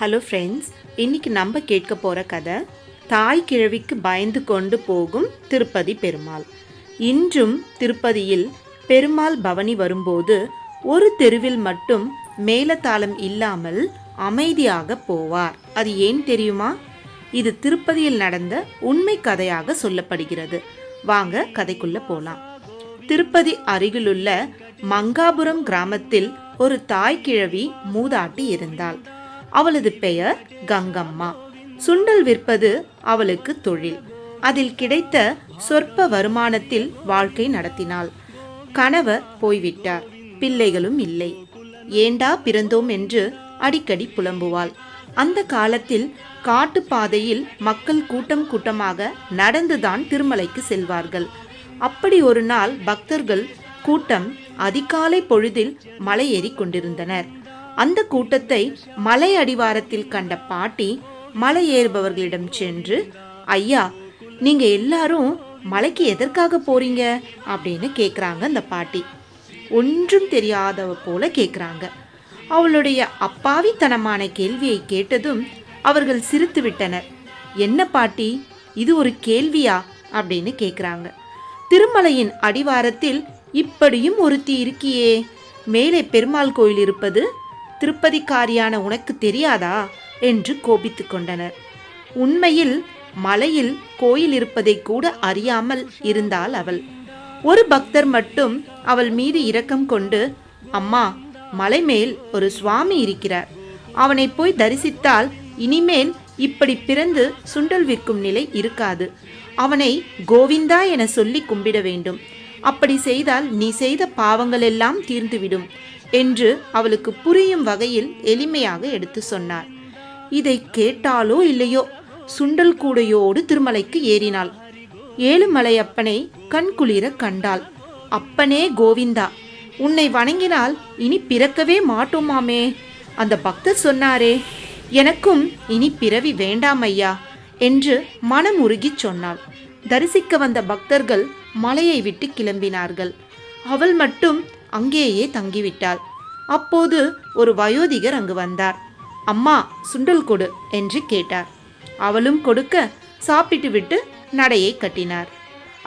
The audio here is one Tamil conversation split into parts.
ஹலோ ஃப்ரெண்ட்ஸ் இன்னைக்கு நம்ம கேட்க போகிற கதை தாய் கிழவிக்கு பயந்து கொண்டு போகும் திருப்பதி பெருமாள். இன்றும் திருப்பதியில் பெருமாள் பவனி வரும்போது ஒரு தெருவில் மட்டும் மேலதாளம் இல்லாமல் அமைதியாக போவார். அது ஏன் தெரியுமா? இது திருப்பதியில் நடந்த உண்மை கதையாக சொல்லப்படுகிறது. வாங்க கதைக்குள்ள போலாம். திருப்பதி அருகிலுள்ள மங்காபுரம் கிராமத்தில் ஒரு தாய் கிழவி மூதாட்டி இருந்தாள். அவளது பெயர் கங்கம்மா. சுண்டல் விற்பது அவளுக்கு தொழில். அதில் கிடைத்த சொற்ப வருமானத்தில் வாழ்க்கை நடத்தினாள். கணவர் போய்விட்டார். பிள்ளைகளும் இல்லை. ஏண்டா பிறந்தோம் என்று அடிக்கடி புலம்புவாள். அந்த காலத்தில் காட்டுப்பாதையில் மக்கள் கூட்டம் கூட்டமாக நடந்துதான் திருமலைக்கு செல்வார்கள். அப்படி ஒரு நாள் பக்தர்கள் கூட்டம் அதிகாலை பொழுதில் மலையேறி கொண்டிருந்தனர். அந்த கூட்டத்தை மலை அடிவாரத்தில் கண்ட பாட்டி மலை ஏறுபவர்களிடம் சென்று ஐயா நீங்க எல்லாரும் மலைக்கு எதற்காக போறீங்க? அப்படின்னு கேட்குறாங்க அந்த பாட்டி. ஒன்றும் தெரியாதவ போல கேட்குறாங்க அவளுடைய அப்பாவித்தனமான கேள்வியை கேட்டதும் அவர்கள் சிரித்து விட்டனர். என்ன பாட்டி இது ஒரு கேள்வியா? அப்படின்னு கேட்குறாங்க திருமலையின் அடிவாரத்தில் இப்படியும் ஒருத்தி இருக்கியே. மேலே பெருமாள் கோயில் இருப்பது திருப்பதிக்காரியான உனக்கு தெரியாதா? என்று கோபித்து கொண்டனர். உண்மையில் மலையில் கோயில் இருப்பதை கூட அறியாமல் இருந்தாள் அவள். ஒரு பக்தர் மட்டும் அவள் மீது இரக்கம் கொண்டு அம்மா மலை மேல் ஒரு சுவாமி இருக்கிறார். அவனை போய் தரிசித்தால் இனிமேல் இப்படி பிறந்து சுண்டல் விற்கும் நிலை இருக்காது. அவனை கோவிந்தா என சொல்லி கும்பிட வேண்டும். அப்படி செய்தால் நீ செய்த பாவங்கள் எல்லாம் தீர்ந்துவிடும். என்று அவளுக்கு புரியும் வகையில் எளிமையாக எடுத்து சொன்னார் இதை கேட்டாலோ இல்லையோ? சுண்டல் கூடையோடு திருமலைக்கு ஏறினாள். ஏழுமலையப்பனை கண்குளிர கண்டாள். அப்பனே கோவிந்தா உன்னை வணங்கினால் இனி பிறக்கவே மாட்டோமாமே? அந்த பக்தர் சொன்னாரே. எனக்கும் இனி பிறவி வேண்டாம் ஐயா என்று மனம் உருகிச் சொன்னாள். தரிசிக்க வந்த பக்தர்கள் மலையை விட்டு கிளம்பினார்கள். அவள் மட்டும் அங்கேயே தங்கிவிட்டாள். அப்போது ஒரு வயோதிகர் அங்கு வந்தார். அம்மா சுண்டல் கொடு என்று கேட்டார். அவளும் கொடுக்க சாப்பிட்டு விட்டு நடையை கட்டினார்.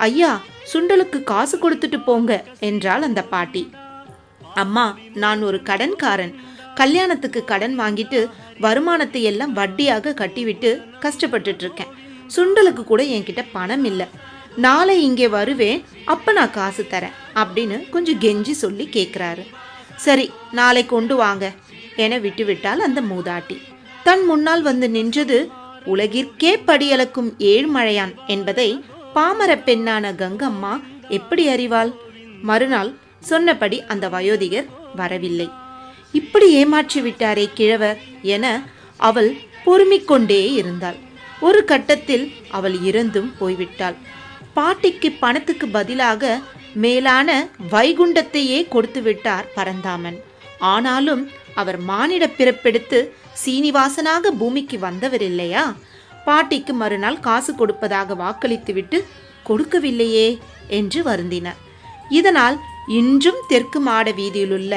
ஐயா சுண்டலுக்கு காசு கொடுத்துட்டு போங்க என்றாள் அந்த பாட்டி. அம்மா நான் ஒரு கடன்காரன். கல்யாணத்துக்கு கடன் வாங்கிட்டு வருமானத்தை எல்லாம் வட்டியாக கட்டிவிட்டு கஷ்டப்பட்டுட்டு இருக்கேன். சுண்டலுக்கு கூட என்கிட்ட பணம் இல்லை. நாளை இங்கே வருவேன் அப்போ நான் காசு தரேன் அப்படின்னு கொஞ்சம் கெஞ்சி சொல்லி கேட்குறாரு சரி நாளை கொண்டு வாங்க என விட்டுவிட்டாள் அந்த மூதாட்டி. தன் முன்னால் வந்து நின்றது உலகிற்கே படியளக்கும் ஏழ்மழையான் என்பதை பாமர பெண்ணான கங்கம்மா எப்படி அறிவாள்? மறுநாள் சொன்னபடி அந்த வயோதிகர் வரவில்லை. இப்படி ஏமாற்றி விட்டாரே கிழவர் என அவள் பொறுமிக் கொண்டே இருந்தாள். ஒரு கட்டத்தில் அவள் இறந்தும் போய்விட்டாள். பாட்டிக்கு பணத்துக்கு பதிலாக மேலான வைகுண்டத்தையே கொடுத்து விட்டார் பரந்தாமன். ஆனாலும் அவர் மானிட பிறப்பெடுத்து சீனிவாசனாக பூமிக்கு வந்தவர் இல்லையா பாட்டிக்கு மறுநாள் காசு கொடுப்பதாக வாக்களித்துவிட்டு கொடுக்கவில்லையே என்று வருந்தினார். இதனால் இன்றும் தெற்கு மாட வீதியிலுள்ள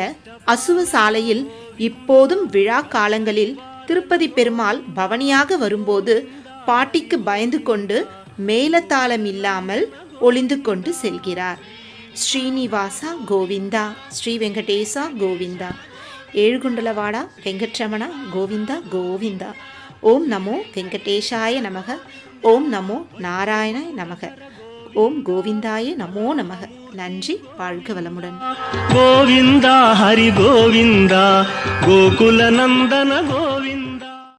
அசுவ சாலையில் இப்போதும் விழா காலங்களில் திருப்பதி பெருமாள் பவனியாக வரும்போது பாட்டிக்கு பயந்து கொண்டு மேலத்தாளம் இல்லாமல் ஒளிந்து கொண்டு செல்கிறார். ஸ்ரீனிவாசா கோவிந்தா ஸ்ரீ வெங்கடேசா கோவிந்தா. ஏழுகுண்டலவாடா வெங்கட்ரமணா கோவிந்தா கோவிந்தா. ஓம் நமோ வெங்கடேஷாய நமக. ஓம் நமோ நாராயணாய நமக. ஓம் கோவிந்தாய நமோ நமக. நன்றி வாழ்க வளமுடன். கோவிந்தா ஹரி கோவிந்தா. கோகுல நந்தன கோவிந்தா.